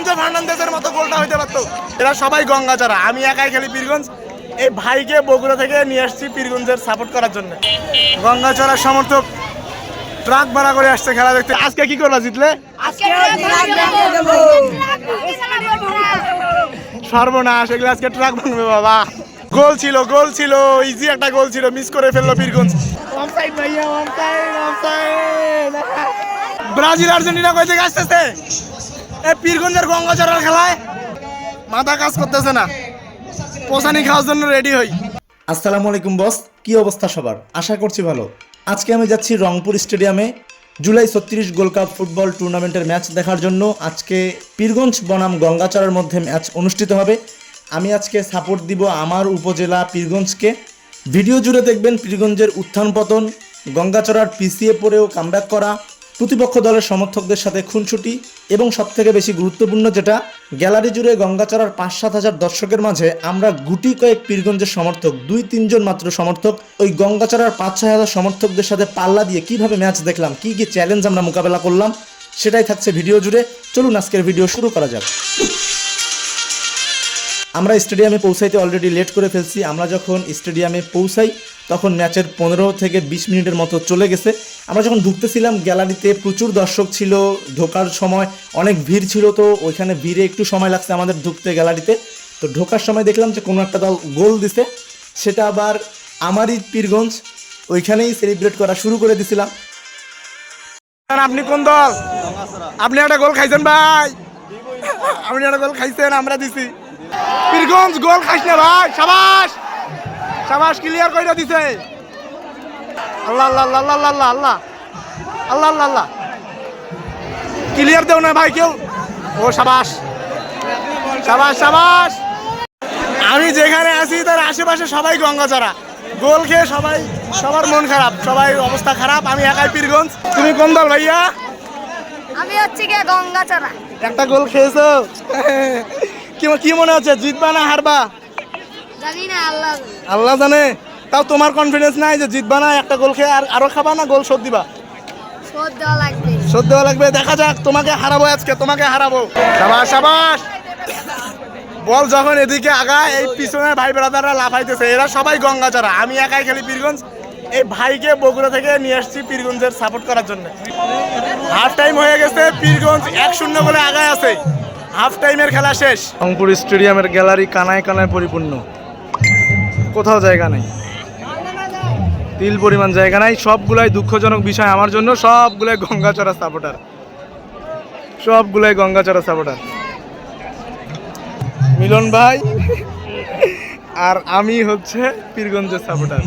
Enzo ফার্নান্দেজের মতো গোলটা হইতে পারতো। এরা সবাই গঙ্গাচারা আমি একাই খেলি পীরগঞ্জ। এই ভাইকে বগুড়া থেকে নিয়ে আসছি পীরগঞ্জের সাপোর্ট করার জন্য। গঙ্গাচড়ার সমর্থক ট্রাক ভাড়া করে আসছে খেলা দেখতে। আজকে কি করবা জিতলে? সর্বনাশ এগুলো আজকে ট্রাক ভাঙবে বাবা। গোল ছিল গোল ছিল ইজি একটা গোল ছিল মিস করে ফেলল পীরগঞ্জ। অফসাইড ভাইয়া অফসাইড অফসাইড ব্রাজিল আর্জেন্টিনা কই থেকে আসতেছে? পীরগঞ্জের গঙ্গাচড়ার খেলায় মাথা কাজ করতেছে না। পোসানি খাওয়ার জন্য রেডি হই। আসসালামু আলাইকুম বস কি অবস্থা সবার? আশা করছি ভালো। আজকে আমি যাচ্ছি রংপুর স্টেডিয়ামে। জুলাই ছত্রিশ গোল্ড কাপ ফুটবল টুর্নামেন্টের ম্যাচ দেখার জন্য আজকে পীরগঞ্জ বনাম গঙ্গাচড়ার মধ্যে ম্যাচ অনুষ্ঠিত হবে। আমি আজকে সাপোর্ট দিব আমার উপজেলা পীরগঞ্জকে। ভিডিও জুড়ে দেখবেন পীরগঞ্জের উত্থান পতন, গঙ্গাচড়ার পিছিয়ে পড়েও কামব্যাক করা প্রতিপক্ষ দলের সমর্থকদের সাথে খুনসুটি এবং সবথেকে বেশি গুরুত্বপূর্ণ যেটা, গ্যালারি জুড়ে গঙ্গাচড়ার পাঁচ সাত হাজার দর্শকের মাঝে আমরা গুটি কয়েক পীরগঞ্জের সমর্থক, দুই তিনজন মাত্র সমর্থক, ওই গঙ্গাচড়ার পাঁচ ছয় হাজার সমর্থকদের সাথে পাল্লা দিয়ে কীভাবে ম্যাচ দেখলাম, কি কি চ্যালেঞ্জ আমরা মোকাবেলা করলাম, সেটাই থাকছে ভিডিও জুড়ে। চলুন আজকের ভিডিও শুরু করা যাক। আমরা স্টেডিয়ামে পৌঁছাইতে অলরেডি লেট করে ফেলছি। আমরা যখন স্টেডিয়ামে পৌঁছাই তখন ম্যাচের পনেরো থেকে বিশ মিনিটের মতো চলে গেছে। আমরা যখন ঢুকতেছিলাম, গ্যালারিতে প্রচুর দর্শক ছিল, ঢোকার সময় অনেক ভিড় ছিল, তো ওইখানে ভিড়ে একটু সময় লাগছে আমাদের ঢুকতে গ্যালারিতে। তো ঢোকার সময় দেখলাম যে কোনো একটা দল গোল দিছে। সেটা আবার আমারই পীরগঞ্জ, ওইখানেই সেলিব্রেট করা শুরু করে দিছিলাম। আপনি কোন দল? আপনি একটা গোল খাইছেন ভাই। আপনি একটা গোল খাইছেন, আমরা দিছি। পীরগঞ্জ গোল খাইছ না ভাই, সাবাস! সাবাস ক্লিয়ার কইরা দিছে। আল্লাহ আল্লাহ আল্লাহ আল্লাহ আল্লাহ আল্লাহ। আল্লাহ আল্লাহ ক্লিয়ার দেও না ভাই কেউ? ও সাবাস। সাবাস সাবাস। আমি যেখানে আছি তার আশেপাশে সবাই গঙ্গাচারা। গোল খেয়ে সবাই সবার মন খারাপ সবাই অবস্থা খারাপ আমি একাই পীরগঞ্জ। তুমি কোন দল ভাইয়া? আমি হচ্ছে গিয়ে গঙ্গাচড়া একটা গোল খেয়েছো? কি মনে হচ্ছে? জিতবা না হারবা? আল্লাহ আল্লাহ জানে। তাও তোমার কনফিডেন্স নাই যে জিতবা না একটা গোল খেয়ে আর আরও খাবা না গোল শোধ দিবা? শোধ দেওয়া লাগবে। শোধ দেওয়া লাগবে। দেখা যাক তোমাকে হারাবো আজকে তোমাকে হারাবো। সাবাস সাবাস। বল যখন এদিকে আগায় এই পিছনের ভাই ব্রাদাররা লাফাইতেছে। এরা সবাই গঙ্গাচারা আমি একাই খেলি পীরগঞ্জ। এই ভাইকে বগুড়া থেকে নিয়ে আসছি পীরগঞ্জের সাপোর্ট করার জন্য। হাফ টাইম হয়ে গেছে পীরগঞ্জ এক শূন্য বলে আগায় আছে। হাফ টাইমের খেলা শেষ। রংপুর স্টেডিয়ামের গ্যালারি কানায় কানায় পরিপূর্ণ। কোথাও জায়গা নেই। তিল পরিমাণ জায়গা নাই, সবগুলাই দুঃখজনক বিষয় আমার জন্য, সবগুলাই গঙ্গাচড়া সাপোর্টার সবগুলাই গঙ্গাচড়া সাপোর্টার মিলন ভাই, আর আমি হচ্ছে পীরগঞ্জের সাপোর্টার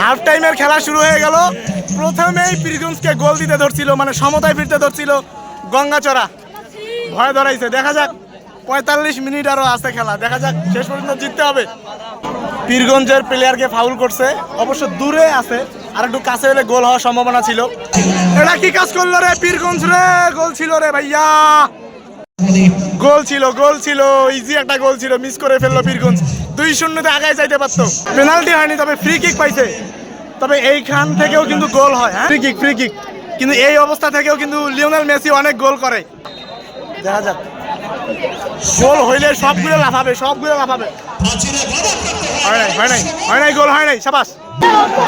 হাফ টাইমের খেলা শুরু হয়ে গেল। প্রথমেই পীরগঞ্জকে গোল দিতে ধরছিল মানে সমতায় ফিরতে ধরছিল গঙ্গাচড়া। ভয় ধরাইছে। দেখা যাক, পঁয়তাল্লিশ মিনিট আরও আছে খেলা। দেখা যাক, শেষ পর্যন্ত জিততে হবে। পীরগঞ্জের প্লেয়ারকে ফাউল করছে। অবশ্য দূরে আছে আর একটু কাছে হলে গোল হওয়ার সম্ভাবনা ছিল। এটা কি কাজ করল রে পীরগঞ্জ রে? গোল ছিল রে ভাইয়া। গোল ছিল গোল ছিল ইজি একটা গোল ছিল মিস করে ফেলল পীরগঞ্জ। দুই শূন্যতে আগায় যাইতে পারতো। পেনাল্টি হয়নি তবে ফ্রি কিক পাইছে। তবে এইখান থেকেও কিন্তু গোল হয় হ্যাঁ? ফ্রি কিক ফ্রি কিক কিন্তু এই অবস্থা থেকেও কিন্তু লিওনেল মেসি অনেক গোল করে। দেখা যাক। গোল হইলে সবগুলো লাফাবে সবগুলো লাফাবে। হয় নাই হয় নাই হয় নাই, গোল হয় নাই, সাবাস।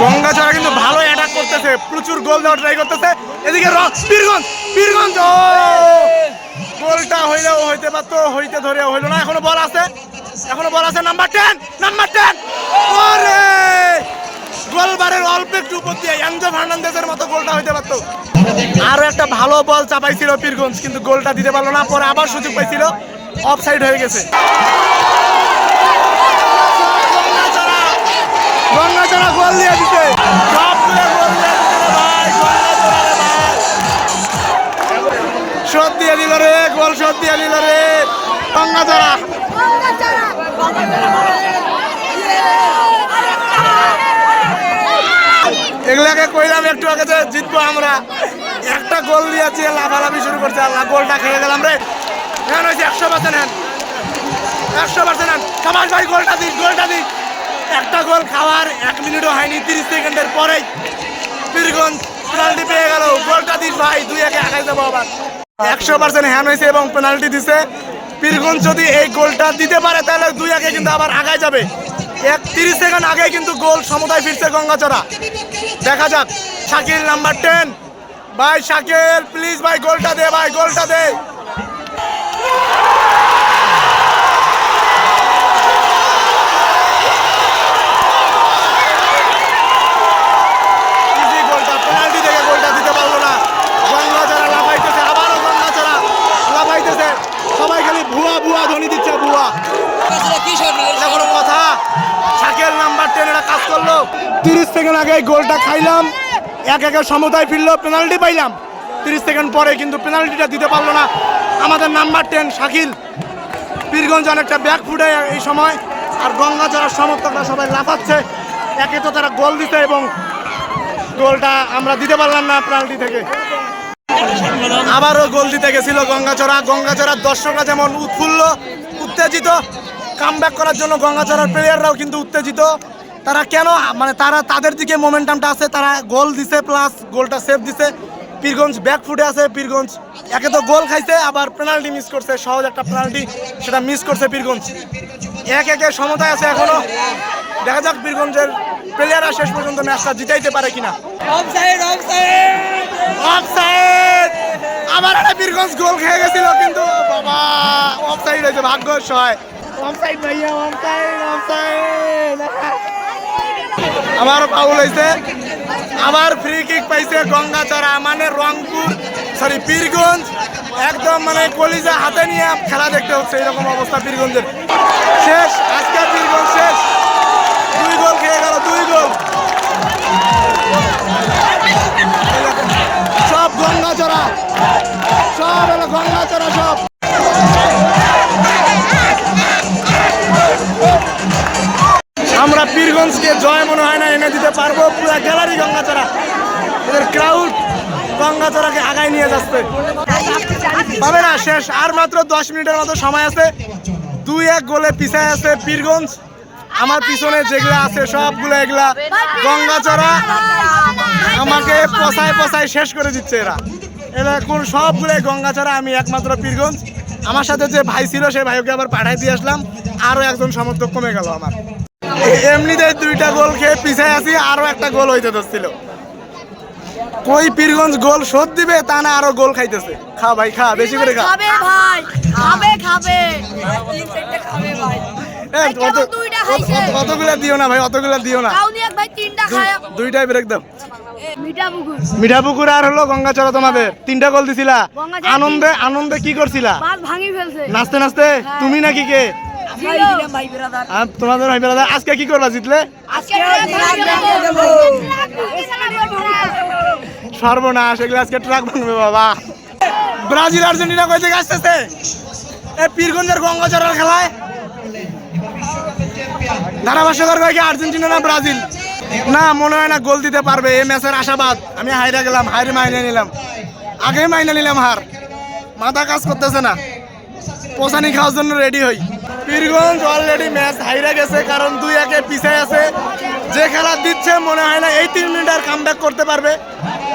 গঙ্গাচড়া কিন্তু ভালো অ্যাটাক করতেছে, প্রচুর গোল দেওয়ার ট্রাই করতেছে। এদিকে পীরগঞ্জ পীরগঞ্জ গোলটা হইলেও হইতে পারতো, হইতে ধরে হইল না, এখনও বল আছে, এখনও বল আছে নাম্বার টেন নাম্বার টেন ওরে! গোলবারের অল্প একটু উপর দিয়ে এনজো ফার্নান্দেজের মতো গোলটা হইতে পারতো। আরও একটা ভালো বল চাপাইছিল পীরগঞ্জ কিন্তু গোলটা দিতে পারল না পরে আবার সুযোগ পাইছিল। অফ সাইড হয়ে গেছে। গঙ্গাচড়া গোল দিয়ে দিতে। গোল দিয়ে দিল রে গোল শোধ দিয়ে দিল রে। গঙ্গাচড়া। এগুলাকে কইলাম একটু আগে যে জিতবো আমরা। একটা গোল দিয়েছি লাফালাফি শুরু করছে। আল্লাহ, গোলটা খেয়ে গেলাম রে। হ্যাঁ হয়েছে একশো পার্সেন্ট হ্যাঁ একশো পার্সেন্ট হ্যাঁ সমাজ ভাই, গোলটা দিস গোলটা দিস একটা গোল খাওয়ার এক মিনিটও হয়নি, তিরিশ সেকেন্ডের পরেই পীরগঞ্জ পেনাল্টি পেয়ে গেল। গোলটা দিস ভাই, দুই একে আগাই যাব আবার। একশো পার্সেন্ট হ্যান হয়েছে এবং পেনাল্টি দিছে। পীরগঞ্জ যদি এই গোলটা দিতে পারে, তাহলে দুই আগে কিন্তু আবার আগায় যাবে। এক তিরিশ সেকেন্ড আগে কিন্তু গোল সমুদায় ফিরছে গঙ্গাচড়া। দেখা যাক, শাকিল নাম্বার টেন। ভাই, শাকিল প্লিজ ভাই, গোলটা দে, ভাই, গোলটা দে ইজি গোলটা পেনাল্টি থেকে গোলটা দিতে পারল না গঙ্গাচড়া লাফাইতেছে আবারও গঙ্গাচড়া লাফাইতেছে সবাই খালি ভুয়া ভুয়া ধ্বনি দিচ্ছে ভুয়া এটা কোনো কথা শাকের নাম্বার টেন এরা কাজ করল তিরিশ সেকেন্ড আগে গোলটা খাইলাম। এক একে সমতায় ফিরলো, পেনাল্টি পাইলাম। তিরিশ সেকেন্ড পরে কিন্তু পেনাল্টিটা দিতে পারল না। আমাদের নাম্বার টেন শাকিল। পীরগঞ্জ অনেকটা ব্যাক ফুটে এই সময়। আর গঙ্গাচড়ার সমর্থকরা সবাই লাফাচ্ছে। একে তো তারা গোল দিতে এবং গোলটা আমরা দিতে পারলাম না পেনাল্টি থেকে। আবারও গোল দিতে গেছিল গঙ্গাচড়া। গঙ্গাচড়ার দর্শকরা যেমন উৎফুল্ল, উত্তেজিত। কামব্যাক করার জন্য গঙ্গাচড়ার প্লেয়াররাও কিন্তু উত্তেজিত। তারা কেন মানে তারা তাদের দিকে মোমেন্টামটা আছে তারা গোল দিছে প্লাস গোলটা সেভ দিছে। পীরগঞ্জ ব্যাক ফুটে আছে পীরগঞ্জ একে তো গোল খাইছে আবার পেনাল্টি মিস করছে সহজ একটা পেনাল্টি সেটা মিস করছে পীরগঞ্জ। এক একে সমতায় আছে এখনও। দেখা যাক পীরগঞ্জের প্লেয়াররা শেষ পর্যন্ত ম্যাচটা জিতাইতে পারে কিনা। আবার একটা বীরগঞ্জ গোল খেয়ে গেছিল কিন্তু বাবা অফসাইড হয়েছে ভাগ্য সয় অফসাইড ভাইয়া অফসাইড অফসাইড আবার পাউল হয়েছে আমার ফ্রি কিক পাইছে গঙ্গাচড়া মানে রংপুর সরি পীরগঞ্জ একদম মানে কলিজা হাতে নিয়ে খেলা দেখতে হচ্ছে এরকম অবস্থা পীরগঞ্জের শেষ আজকে পীরগঞ্জ শেষ। দুই গোল খেয়ে গেল, দুই গোল। শেষ। আর মাত্র দশ মিনিটের মতো সময় আছে। দুই এক গোলে পিছায় আছে পীরগঞ্জ। আমার পিছনে যেগুলা আছে সবগুলো এগুলা গঙ্গাচড়া আমাকে পচায় পচায় শেষ করে দিচ্ছে এরা। এরা কোন সবগুলোই গঙ্গাচড়া, আমি একমাত্র পীরগঞ্জ। আমার সাথে যে ভাই ছিল, সেই ভাইকে আবার পাঠাই দিয়ে আসলাম। আরও একজন সমর্থক কমে গেল আমার। এমনিতে দুইটা গোল খেয়ে পিছায় আছি আরও একটা গোল হইতে ধরছিল। কই পীরগঞ্জ গোল শোধ দিবে তা না আরও গোল খাইতেছে। খা ভাই খা বেশি করে খা। খাবে ভাই খাবে খাবে। খাবে ভাই এ, ভাই, দুইটা খাইছে। অত- অতগুলা দিও না ভাই অতগুলা দিও না। কাউনি এক ভাই তিনটা খায় দুইটাই ব্রেক দাও। মিঠা পুকুর। আর হলো গঙ্গাচড়া তোমাদের। তিনটা গোল দিছিলা। আনন্দে আনন্দে কি করছিলা? বাস ভাঙি ফেলছে। নাচতে নাচতে? তুমি নাকি কে? আর তোমাদের ভাই বেড়াদা আজকে কি করবা জিতলে? আজকে সর্বনাশ, এগুলো আজকে ট্রাক ভাঙবে বাবা। ব্রাজিল, আর্জেন্টিনা কই থেকে আসতেছে? এ পীরগঞ্জের গঙ্গাচড়ার খেলায়? ধারাভাষ্যকর কয় আর্জেন্টিনা না ব্রাজিল? না, মনে হয় না গোল দিতে পারবে এই ম্যাচের আশাবাদ। আমি হাইরে গেলাম, হাইরে মাইনে নিলাম। আগেই মাইনে নিলাম হার। মাথা কাজ করতেছে না। পোসানি খাওয়ার জন্য রেডি হই। পীরগঞ্জ অলরেডি ম্যাচ হাইরে গেছে, কারণ দুই একে পিছিয়ে আছে। যে খেলা দিচ্ছে, মনে হয় না এই তিন মিনিট আর কাম করতে পারবে।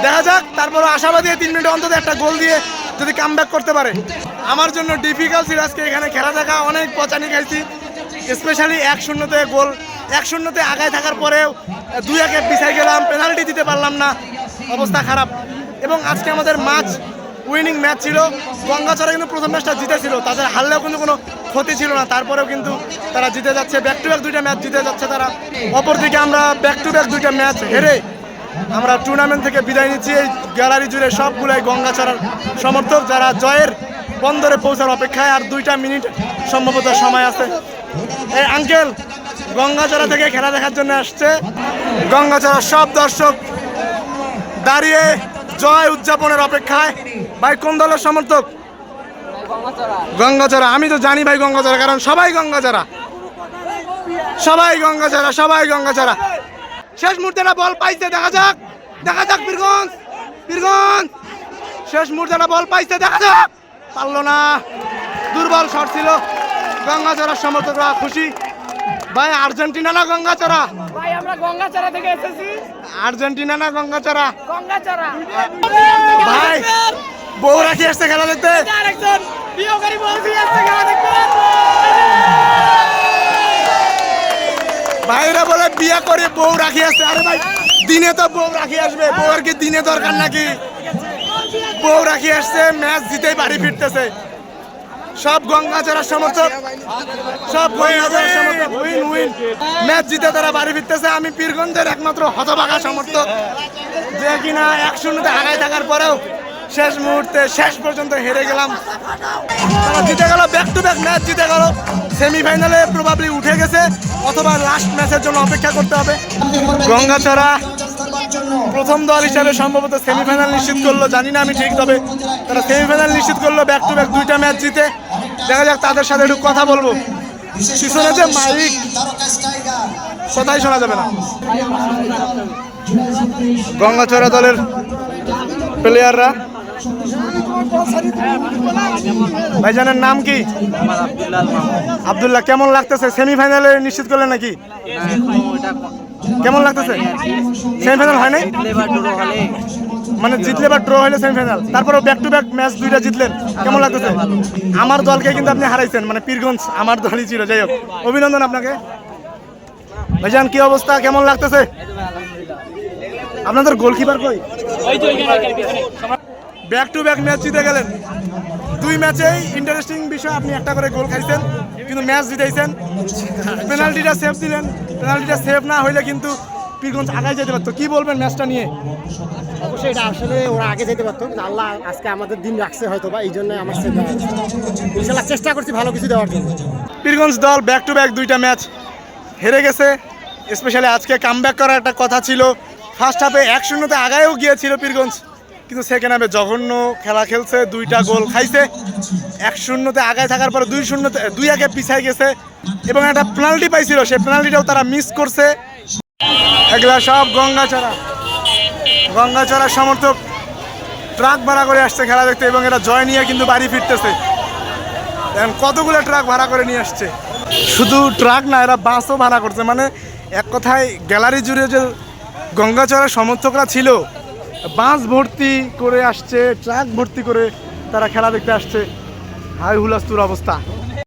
দেখা যাক তারপর আশাবাদী তিন মিনিট অন্তত একটা গোল দিয়ে যদি কাম করতে পারে। আমার জন্য ডিফিকাল্ট ছিল আজকে এখানে খেলা দেখা, অনেক পচানি খেলছি স্পেশালি এক শূন্যতে গোল। এক শূন্যতে আগায় থাকার পরেও দুই একে পিছিয়ে গেলাম পেনাল্টি দিতে পারলাম না, অবস্থা খারাপ। এবং আজকে আমাদের মাছ উইনিং ম্যাচ ছিল। গঙ্গাচড়া কিন্তু প্রথম ম্যাচটা জিতেছিল, তাদের হারলেও কিন্তু কোনো ক্ষতি ছিল না। তারপরেও কিন্তু তারা জিতে যাচ্ছে ব্যাক টু ব্যাক দুইটা ম্যাচ জিতে যাচ্ছে তারা। অপরদিকে আমরা ব্যাক টু ব্যাক দুইটা ম্যাচ হেরে আমরা টুর্নামেন্ট থেকে বিদায় নিচ্ছি। এই গ্যালারি জুড়ে সবগুলাই গঙ্গাচড়ার সমর্থক যারা জয়ের বন্দরে পৌঁছার অপেক্ষায় আর দুইটা মিনিট সম্ভবত সময় আছে। এই আঙ্কেল গঙ্গাচড়া থেকে খেলা দেখার জন্য আসছে। গঙ্গাচড়ার সব দর্শক দাঁড়িয়ে জয় উদযাপনের অপেক্ষায়। ভাই, কোন দলের সমর্থক? গঙ্গাচড়া আমি তো জানি ভাই গঙ্গাচড়া কারণ সবাই গঙ্গাচড়া সবাই গঙ্গাচড়া সবাই গঙ্গাচড়া শেষ মুহূর্তে না বল পাইছে দেখা যাক। দেখা যাক বীরগঞ্জ। বীরগঞ্জ। শেষ মুহূর্তে না বল পাইছে দেখা যাক। পারল না। দুর্বল শট ছিল। গঙ্গাচড়ার সমর্থকরা খুশি। ভাই আর্জেন্টিনা না গঙ্গাচড়া? ভাই আমরা গঙ্গাচড়া থেকে এসেছি। আর্জেন্টিনা না গঙ্গাচড়া? গঙ্গাচড়া। ভাই বউ রাখি আসছে খেলা দেখতে। আরেকজন আসছে খেলা দেখতে। ভাইরা বলে বিয়া করে বউ রাখি আসছে আরে ভাই, দিনে তো বউ রাখি আসবে। বউয়ের কি দিনে দরকার নাকি? বউ রাখি আসছে, ম্যাচ জিতেই বাড়ি ফিরতেছে। সব গঙ্গাচড়ার সমর্থক, সব উইন উইন ম্যাচ জিতে তারা বাড়ি ফিরতেছে। আমি পীরগঞ্জের একমাত্র হতবাগা সমর্থক। যে কিনা এক শূন্যতে আগায় থাকার পরেও শেষ মুহূর্তে, শেষ পর্যন্ত হেরে গেলাম। জিতে গেল ব্যাক টু ব্যাক ম্যাচ জিতে গেল। সেমিফাইনালে প্রবাবলি উঠে গেছে, অথবা লাস্ট ম্যাচের জন্য অপেক্ষা করতে হবে। গঙ্গাচড়া প্রথম দল হিসাবে সম্ভবত সেমিফাইনাল নিশ্চিত করল, জানি না আমি ঠিক, তবে তারা সেমিফাইনাল নিশ্চিত করল ব্যাক টু ব্যাক দুইটা ম্যাচ জিতে। দেখা যাক তাদের সাথে একটু কথা বলব। পিছনে যে মাইক কথাই শোনা যাবে না। গঙ্গাচড়া দলের প্লেয়াররা ভাইজানের নাম কি? আব্দুল্লাহ, কেমন লাগতেছে? সেমিফাইনালে নিশ্চিত করলেন নাকি? কেমন লাগতেছে? সেমিফাইনাল হয় নাই? মানে জিতলে বা ড্র হলে সেমিফাইনাল। তারপরে ব্যাক টু ব্যাক ম্যাচ দুইটা জিতলেন। কেমন লাগতেছে? আমার দলকে কিন্তু আপনি হারাইছেন। মানে পীরগঞ্জ আমার দলই ছিল। যাই হোক, অভিনন্দন আপনাকে। ভাইজান, কি অবস্থা? কেমন লাগতেছে? আপনাদের গোলকিপার কই? ব্যাক টু ব্যাক ম্যাচ জিতে গেলেন। দুই ম্যাচেই ইন্টারেস্টিং বিষয় আপনি একটা করে গোল খাইছেন কিন্তু ম্যাচ জিতেছেন পেনাল্টিটা সেভ দিলেন পেনাল্টিটা সেভ না হইলে কিন্তু পীরগঞ্জ আগায় যেতে পারতো। কি বলবেন ম্যাচটা নিয়ে? অবশ্যই এটা আসলে ওরা আগে যেতে পারতো কিন্তু আল্লাহ আজকে আমাদের দিন রাখছে হয়তো বা এই জন্য আমার ইনশাল্লাহ চেষ্টা করছি ভালো কিছু দেওয়ার জন্য। পীরগঞ্জ দল ব্যাক টু ব্যাক দুইটা ম্যাচ হেরে গেছে। স্পেশালি আজকে কামব্যাক করার একটা কথা ছিল। ফার্স্ট হাফে এক শূন্যতে আগায়ও গিয়েছিল পীরগঞ্জ। কিন্তু সেকেন্ড হাফে জঘন্য খেলা খেলছে, দুইটা গোল খাইছে। এক শূন্যতে আগায় থাকার পরে দুই শূন্যতে, দুই আগে পিছাই গেছে এবং একটা পেনাল্টি পাইছিল, সেই পেনাল্টিটাও তারা মিস করছে। এগুলা সব গঙ্গাচড়া। গঙ্গাচড়ার সমর্থক ট্রাক ভাড়া করে আসছে খেলা দেখতে এবং এটা জয় নিয়ে কিন্তু বাড়ি ফিরতেছে। এখন কতগুলো ট্রাক ভাড়া করে নিয়ে আসছে? শুধু ট্রাক না, এরা বাসও ভাড়া করছে। মানে এক কথায় গ্যালারি জুড়ে যে গঙ্গাচড়ার সমর্থকরা ছিল বাস ভর্তি করে আসছে ট্রাক ভর্তি করে তারা খেলা দেখতে আসছে। হাই হুলাস্তুর অবস্থা।